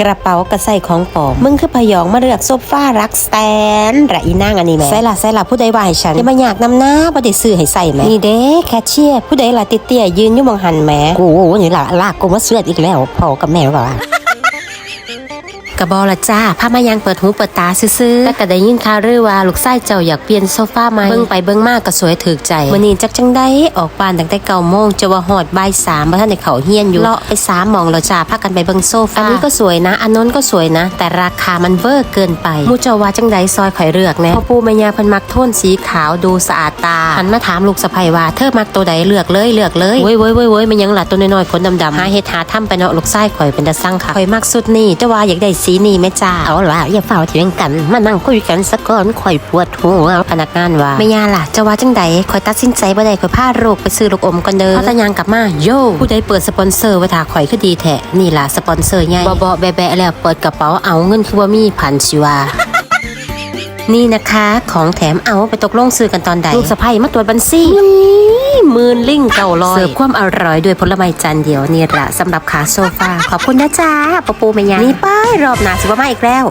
กระเป๋ากระใส่ของปลอมมึงคือพยองมาเลือกโซฟารักสแตนระอีนางอันนี้แหม่ใส่ละใส่ละผู้ใดว่าให้ฉันจะมาอยากนำหน้าบ่ได้ซื้อให้ใส่แหม่นี่เด้แคชเชียร์ผู้ใดล่ะติเตี้ยๆยืนอยู่มองหันแหม่กูนี่ล่ะลากกูมาเสื้ออีกแล้วพ่อกับแม่ว่า กระบอละจ้าพามายังเปิดหูเปิดตาซื่อๆแต่ก็ได้ยินข่าวเรื่อว่าลูกชายเจ้าอยากเปลี่ยนโซฟาใหม่เบิ่งไปเบิ่งมากก็สวยถูกใจมื้อนี้จักจังได้ออกบ้านตั้งแต่เก้าโมงจะว่าฮอดบ่ายสามบ่ทันได้เข้าเฮียนอยู่เลาะไปสามหมองแล้วจ้าพากันไปเบิ่งโซฟาอันนี้ก็สวยนะ อันนั้นก็สวยนะ แต่ราคามันเวอร์เกินไปมูเจ้าว่าจังไดซอยข่อยเลือกแน่พ่อปู่แม่ย่าเพิ่นมักโทนสีขาวดูสะอาดตาหันมาถามลูกสะใภ้ว่าเธอมักตัวใดเลือกเลยเลือกเลยเว้ยเว้ยเว้ยเว้ยมันยังล่ะตัวน้อยๆขนดำๆหาเฮ็ดหาทำไปเนาะลูกชายข่อยเป็นตาสั่งค่ะข่อยมักสุดนี่แต่ว่าอยากได้สีนี่ไม่จ้าเอาล่ะอย่าเฝ้าเถียงกัน มานั่งคุยกันสักก่อนข่อยปวดหัวพนักงานว่าไม่ยาล่ะจะว่าจังใดข่อยตัดสินใจบ่ได้ข่อยพาโรคไปซื้อลูกอมก่อนเด้อพัตยางกลับมาโยผู้ใดเปิดสปอนเซอร์ไว้ท่าข่อยคือดีแท้นี่ล่ะสปอนเซอร์ใหญ่บ่ๆแบะๆแล้วเปิดกระเป๋าเอาเงินคือบ่มีพันสิว่า นี่นะคะ ของแถมเอาไปตกลงซื้อกันตอนใดลูกสะใภ้มาตรวจบัญชีหมื่นลิงเก่าลอยเสิร์ฟความอร่อยด้วยผลไม้จานเดียวนี่ละสำหรับขาโซฟาขอบคุณนะจ๊ะปะปูแม่ยานี่ป้ายรอบหน้าสิว่ามาอีกแล้ว